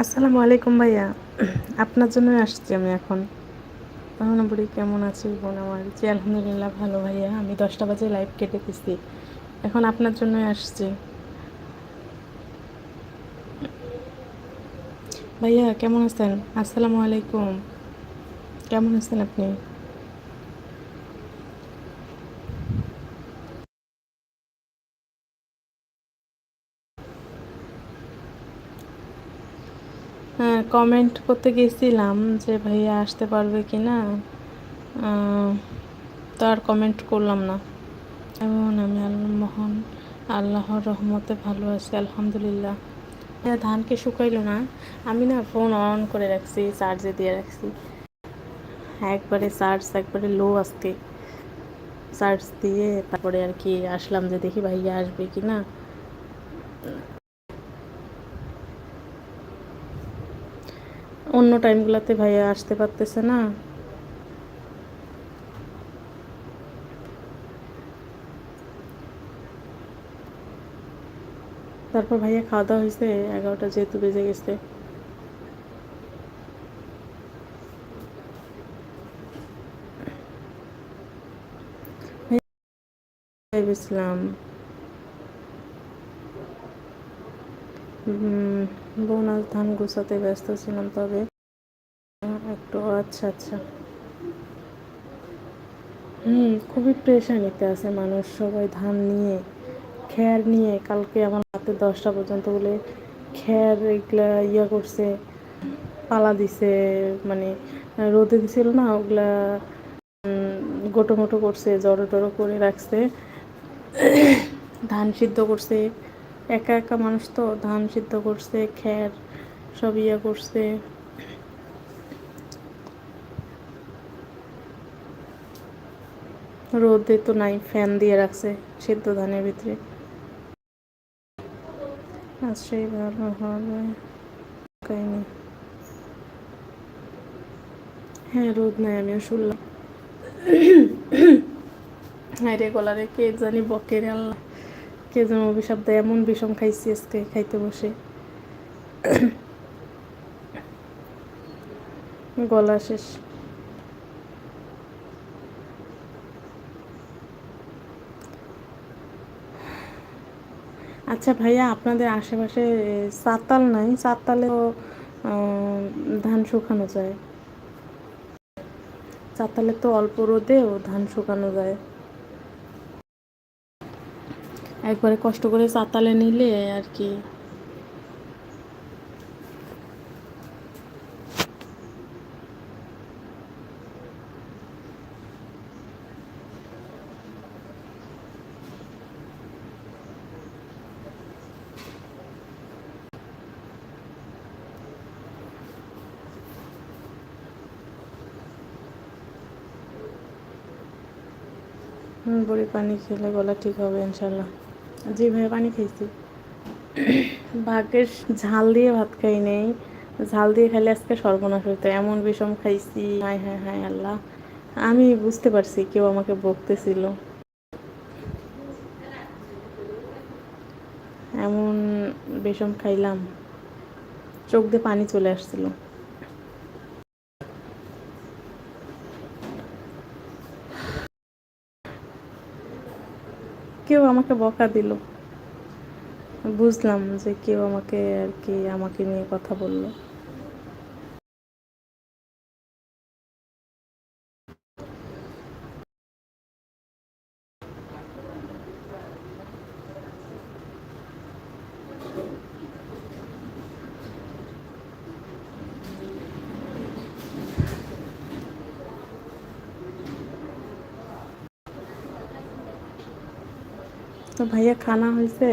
আসসালামু আলাইকুম ভাইয়া। আপনার জন্যই আসছি আমি এখন। তখন বলি কেমন আছি বোন আমার? জি, আলহামদুলিল্লাহ ভালো ভাইয়া। আমি দশটা বাজে লাইভ কেটে দিচ্ছি এখন আপনার জন্যই আসছি। ভাইয়া, কেমন আছেন? আসসালামু আলাইকুম। কেমন আছেন আপনি? কমেন্ট করতে গেছিলাম যে ভাইয়া আসতে পারবে কি না তো আর কমেন্ট করলাম না। এমন আমি আল্লাহমোহন আল্লাহর রহমতে ভালো আছি, আলহামদুলিল্লাহ। ধানকে শুকাইলো না, আমি না ফোন অন করে রাখছি চার্জে দিয়ে রাখছি। একবারে চার্জ একবারে লো আজকে। চার্জ দিয়ে তারপরে আর কি আসলাম যে দেখি ভাইয়া আসবে কি না অন্য টাইমগুলোতে ভাইয়া আসতে পারতেছে না। তারপর ভাইয়া খাওয়া দাওয়া হয়েছে, এগারোটা যেহেতু বেজে গেছে। ভেবেছিলাম বোনাস ধান গোছাতে ব্যস্ত ছিলাম, তবে একটু আচ্ছা আচ্ছা। হুম, খুবই প্রেশানিতে আছে মানুষ, সবাই ধান নিয়ে, খেয়ার নিয়ে, কালকে আমার রাতে দশটা পর্যন্ত বলে খ্যার এগুলা ইয়া করছে, পালা দিছে মানে রোদে দিছিল না, ওগুলা গোটো মোটো করছে, জড়ো টড়ো করে রাখছে, ধান সিদ্ধ করছে। একা একা মানুষ তো, ধান সিদ্ধ করছে খ্যার সব ইয়া করছে। রোদে তো নাই, ফ্যান দিয়ে রাখছে সিদ্ধ ধানের ভিতরে। আশ্রয় ভালো হবে হ্যাঁ রোদ নাই, আমিও শুনলাম। রে গলারে কে জানি বকের আল্লাহ। কে যেন অভিশাপ দেয়, এমন বিষম খাইছি আজকে, খাইতে বসে। গলা শেষ। আচ্ছা ভাইয়া, আপনাদের আশেপাশে চাতাল নাই? চাতালেও ধান শুকানো যায়। চাতালে তো অল্প রোদেও ধান শুকানো যায়। একবারে কষ্ট করে চাতালে নিলে আর কি। বড়ি পানি খেলে গলা ঠিক হবে ইনশাল্লাহ। ভাই পানি খাইছি। ভাগ্যের ঝাল দিয়ে ভাত খাই নেই। ঝাল দিয়ে খাইলে আজকে সর্বনাশ হইতো। এমন বিষম খাইছি। হায় হায় হায়, আল্লাহ। আমি বুঝতে পারছি কেউ আমাকে বকতেছিল। এমন বিষম খাইলাম। চোখ দিয়ে পানি চলে আসছিল। কেউ আমাকে বকা দিল। বুঝলাম যে কেউ আমাকে আর কি আমাকে নিয়ে কথা বলল। ভাইয়া খানা হয়েছে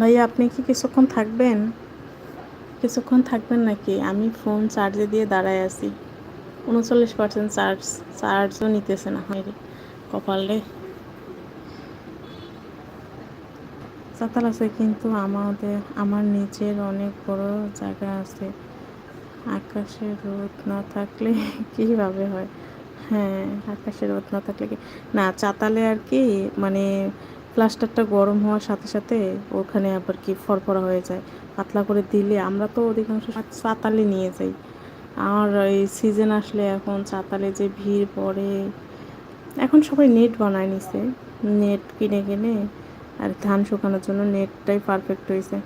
ভাইয়া, আপনি কি কিছুক্ষণ থাকবেন? কিছুক্ষণ থাকবেন নাকি? আমি ফোন চার্জে দিয়ে দাঁড়ায় আছি। উনচল্লিশ পার্সেন্ট চার্জ, চার্জও নিতেছে না হয় কপালে। চাতাল আছে, কিন্তু আমাদের, আমার নিজের অনেক বড় জায়গা আছে। আকাশে রোদ না থাকলে কীভাবে হয়? হ্যাঁ আকাশে রোদ না থাকলে কি? না, চাতালে আর কি মানে প্লাস্টারটা গরম হওয়ার সাথে সাথে ওখানে আবার কি ফরফরা হয়ে যায়। পাতলা করে দিলে আমরা তো অধিকাংশ চাতালে নিয়ে যাই। আর এই সিজন আসলে এখন চাতালে যে ভিড় পড়ে, এখন সবাই নেট বানায় নিছে। নেট কিনে কিনে আর ধান শুকানোর জন্য নেটটাই পারফেক্ট হয়েছে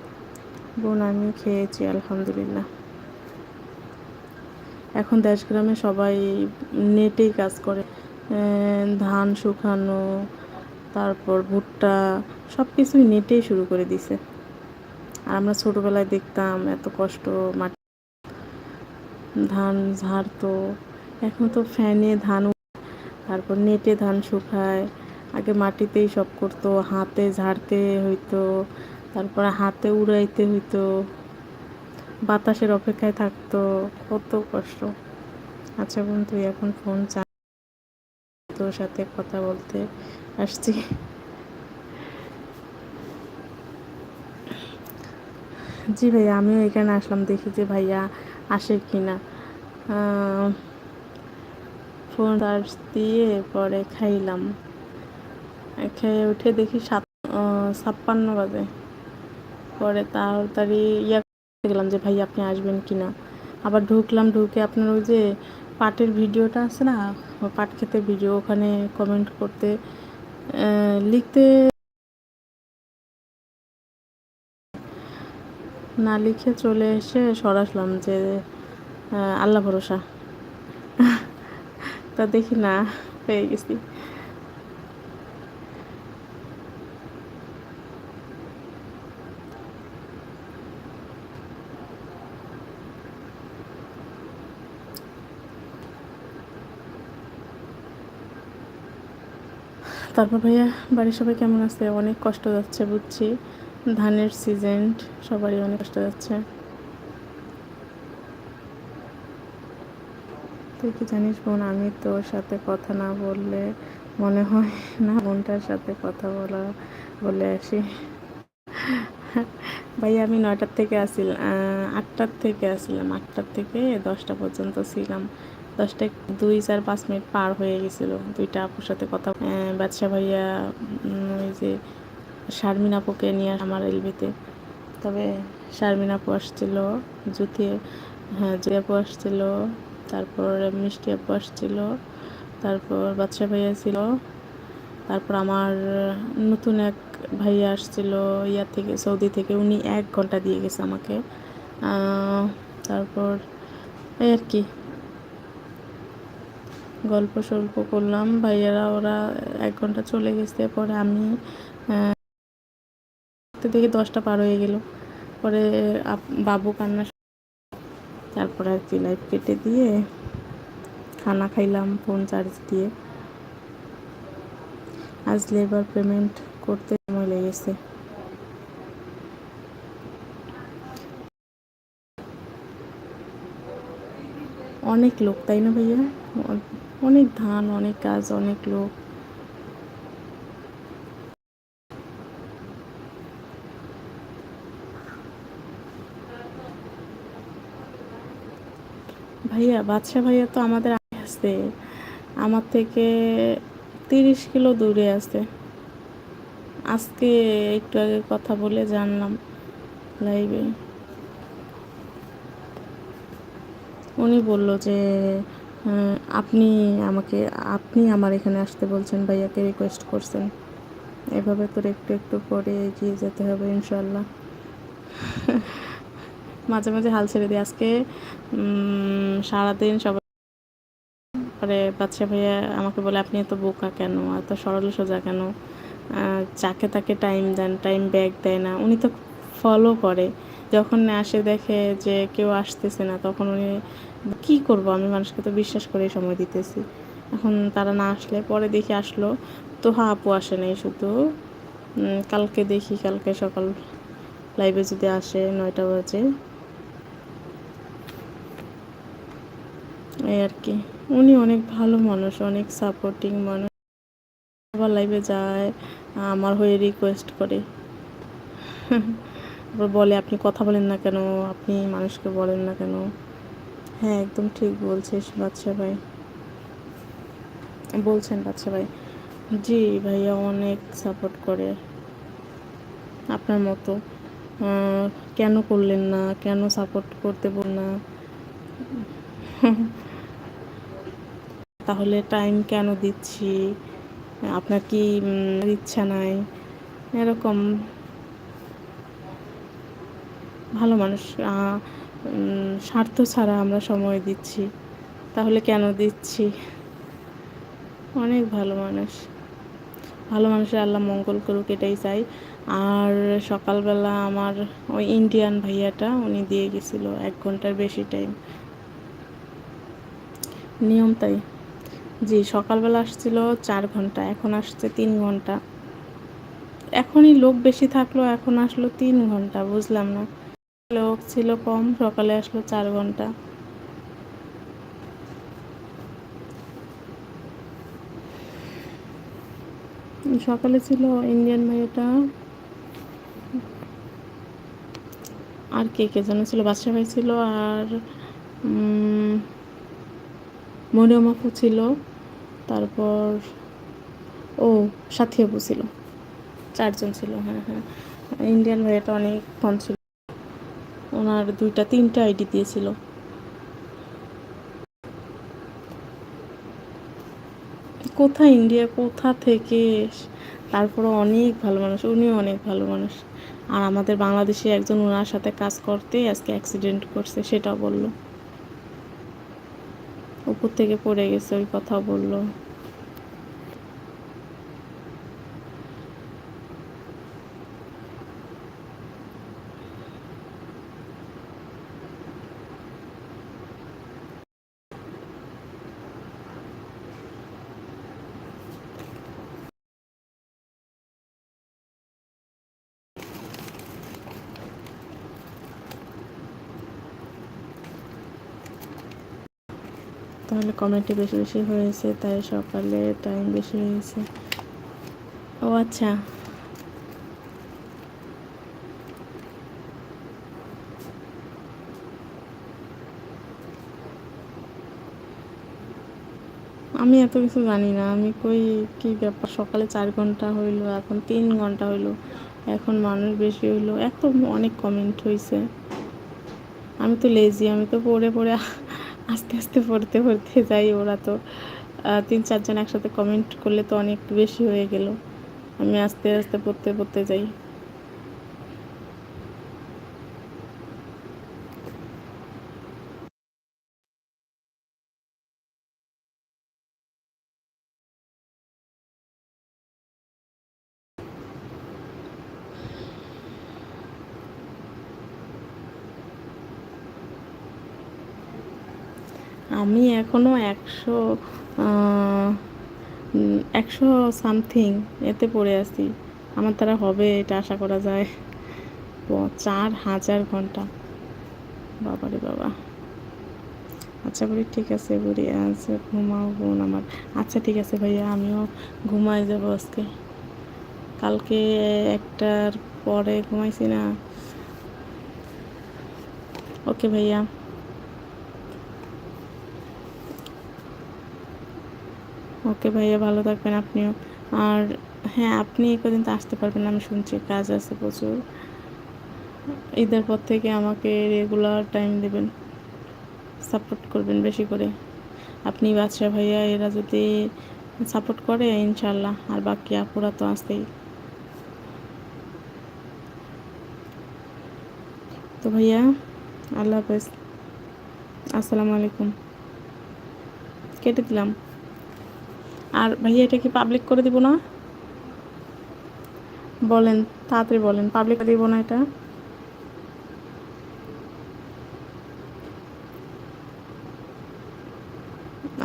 বোন আমি খেয়েছি, আলহামদুলিল্লাহ। এখন দেশগ্রামে সবাই নেটেই কাজ করে। ধান শুকানো তারপর ভুট্টা সব কিছুই নেটেই শুরু করে দিছে। আর আমরা ছোটোবেলায় দেখতাম এত কষ্ট মাটি, ধান ঝাড়তো, এখন তো ফ্যানে ধান তারপর নেটে ধান শুকায়, আগে মাটিতেই সব করতো, হাতে ঝাড়তে হইতো, তারপর হাতে উড়াইতে হইতো, বাতাসের অপেক্ষায় থাকতো, কত কষ্ট। আচ্ছা বন্ধু, এখন ফোন চা তোর সাথে কথা বলতে আসছি। জি ভাইয়া, আমিও এখানে আসলাম, দেখি যে ভাইয়া আসে কি না ফোন চার্জ দিয়ে পরে খাইলাম। খেয়ে উঠে দেখি সাত ছাপ্পান্ন বাজে। পরে তাড়াতাড়ি ইয়া গেলাম যে ভাই আপনি আসবেন কি না আবার ঢুকলাম, ঢুকে আপনার ওই যে পাটের ভিডিওটা আছে না? পাট খেতে ভিডিও, ওখানে কমেন্ট করতে লিখতে না লিখে চলে এসে সরাসলাম যে আল্লাহ ভরসা। তা দেখি না, পেয়ে গেছি। তারপর ভাইয়া, বাড়ির সবাই কেমন আছে? অনেক কষ্ট যাচ্ছে বুঝছি। ধানের সিজন সবারই অনেক কষ্ট যাচ্ছে। তুই কি জানিস বোন, আমি তোর সাথে কথা না বললে মনে হয় না বোনটার সাথে কথা বলা বলে আসি। ভাই আমি নয়টার থেকে আসিল আটটার থেকে আসছিলাম আটটার থেকে দশটা পর্যন্ত ছিলাম। দশটা দুই চার পাঁচ মিনিট পার হয়ে গেছিল। দুইটা আপুর সাথে কথা বাদশা ভাইয়া ওই যে শারমিন আপুকে নিয়ে আমার এলবিতে তবে শারমিন আপু আসছিল জুতি হ্যাঁ জুতি আপু আসছিল, তারপর মিষ্টি আপু আসছিল, তারপর বাদশা ভাইয়া ছিল তারপর আমার নতুন এক ভাইয়া আসছিল ইয়া থেকে, সৌদি থেকে, উনি এক ঘণ্টা দিয়ে গেছে আমাকে। তারপর এই আর কি। গল্প সল্প করলাম। ভাইয়ারা, ওরা এক ঘণ্টা চলে গেছে। পরে আমি দেখি দশটা পার হয়ে গেল। পরে বাবু কান্না তারপরে আর কি লাইফ কেটে দিয়ে খানা খাইলাম ফোন চার্জ দিয়ে। আজ লেবার পেমেন্ট করতে সময় লেগেছে। অনেক লোক, তাই না ভাইয়া? অনেক ধান, অনেক কাজ অনেক লোক। ভাইয়া, বাদশা ভাইয়া তো আমাদের আছে আমার থেকে তিরিশ কিলো দূরে আছে। আজকে একটু আগে কথা বলে জানলাম লাইভে। উনি বলল যে আপনি আমাকে, আপনি আমার এখানে আসতে বলছেন ভাইয়াকে রিকোয়েস্ট করছেন। এভাবে তোর একটু একটু করে এগিয়ে যেতে হবে ইনশাল্লাহ মাঝে মাঝে হাল ছেড়ে দিই। আজকে সারাদিন সবাই পরে বাচ্চা ভাইয়া আমাকে বলে, আপনি এত বোকা কেন? এত সরল সোজা কেন? যাকে তাকে টাইম দেন টাইম ব্যাক দেয় না। উনি তো ফলো করে। যখন আসে দেখে যে কেউ আসতেছে না, তখন উনি, কি করব? আমি মানুষকে তো বিশ্বাস করে সময় দিতেছি। এখন তারা না আসলে, পরে দেখি আসলো, তো হা, আপু আসে নাই শুধু। কালকে দেখি, কালকে সকাল লাইভে যদি আসে, নয়টা বাজে। এই আর কি। উনি অনেক ভালো মানুষ, অনেক সাপোর্টিং মানুষ। আবার লাইভে যায়, আমার হয়ে রিকোয়েস্ট করে। বলে, আপনি কথা বলেন না কেন? আপনি মানুষকে বলেন না কেন? হ্যাঁ একদম ঠিক বলছিস বাচ্চা ভাই। বলছেন বাচ্চা ভাই। জি ভাইয়া, অনেক সাপোর্ট করে আপনার মতো। কেন করলেন না? কেন সাপোর্ট করতে বল না? তাহলে টাইম কেন দিচ্ছি? আপনার কি ইচ্ছা নাই? এরকম। ভালো মানুষ স্বার্থ ছাড়া আমরা সময় দিচ্ছি। তাহলে কেন দিচ্ছি? অনেক ভালো মানুষ। ভালো মানুষের আল্লাহ মঙ্গল করুক, এটাই চাই। আর সকালবেলা আমার ওই ইন্ডিয়ান ভাইয়াটা, উনি দিয়ে গেছিল এক ঘণ্টার বেশি টাইম নিয়ম তাই। জি, সকালবেলা আসছিল চার ঘণ্টা, এখন আসছে তিন ঘণ্টা। এখনই লোক বেশি থাকল, এখন আসলো তিন ঘণ্টা, বুঝলাম না। লোক ছিল কম, সকালে আসলো চার ঘণ্টা। সকালে ছিল ইন্ডিয়ান ভাইটা। আর কে কে যেন ছিল বাদশা ভাই ছিল আর মরিয়ম আপু ছিল। তারপর, ও, সাথী আপু ছিল। চারজন ছিল হ্যাঁ হ্যাঁ। ইন্ডিয়ান অনেক ফোন ছিল। ওনার দুইটা, তিনটা আইডি দিয়েছিল। কোথায় ইন্ডিয়া কোথা থেকে? তারপরে অনেক ভালো মানুষ, উনিও অনেক ভালো মানুষ। আর আমাদের বাংলাদেশে একজন ওনার সাথে কাজ করতে আজকে অ্যাক্সিডেন্ট করছে সেটা বলল। উপর থেকে পড়ে গেছে, ওই কথা বলল। তাহলে কমেন্টে বেশি বেশি হয়েছে, তাই সকালে টাইম বেশি হয়েছে। ও আচ্ছা। আমি এত কিছু জানি না, আমি কই কি ব্যাপার? সকালে চার ঘণ্টা হইল, এখন তিন ঘণ্টা হইল, এখন মানুষ বেশি হইল, এত অনেক কমেন্ট হয়েছে আমি তো লেজি আমি তো পড়ে পড়ে আস্তে আস্তে পড়তে পড়তে যাই। ওরা তো তিন চারজন একসাথে কমেন্ট করলে তো অনেক বেশি হয়ে গেল। আমি আস্তে আস্তে পড়তে পড়তে যাই। আমি এখনও একশো একশো সামথিং এতে পড়ে আছি। আমার দ্বারা হবে এটা, আশা করা যায়। চার হাজার ঘণ্টা। বাবারে বাবা। আচ্ছা বলি, ঠিক আছে বলি আচ্ছা ঘুমাও বোন আমার। আচ্ছা ঠিক আছে ভাইয়া, আমিও ঘুমাই যাব আজকে। কালকে একটার পরে ঘুমাইছি না। ওকে ভাইয়া। ওকে ভাইয়া ভালো থাকবেন আপনিও। আর হ্যাঁ আপনি কদিন তো আসতে পারবেন আমি শুনছি কাজ আছে প্রচুর। ঈদের পর থেকে আমাকে রেগুলার টাইম দেবেন সাপোর্ট করবেন বেশি করে। আপনি বাদশা ভাইয়া, এরা যদি সাপোর্ট করে ইনশাল্লাহ আর বাকি আপুরা তো আসতেই তো ভাইয়া, আল্লাহ হাফেজ। আসসালামু আলাইকুম। কেটে দিলাম। আর ভাইয়া এটা কি পাবলিক করে দিব না? বলেন, তাড়াতাড়ি বলেন পাবলিক দিব না এটা?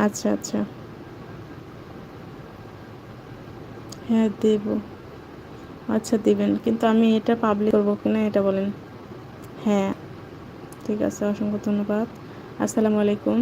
আচ্ছা আচ্ছা। হ্যাঁ দেব। আচ্ছা দিবেন, কিন্তু আমি এটা পাবলিক করব কিনা এটা বলেন। হ্যাঁ ঠিক আছে, অসংখ্য ধন্যবাদ। আসসালামু আলাইকুম।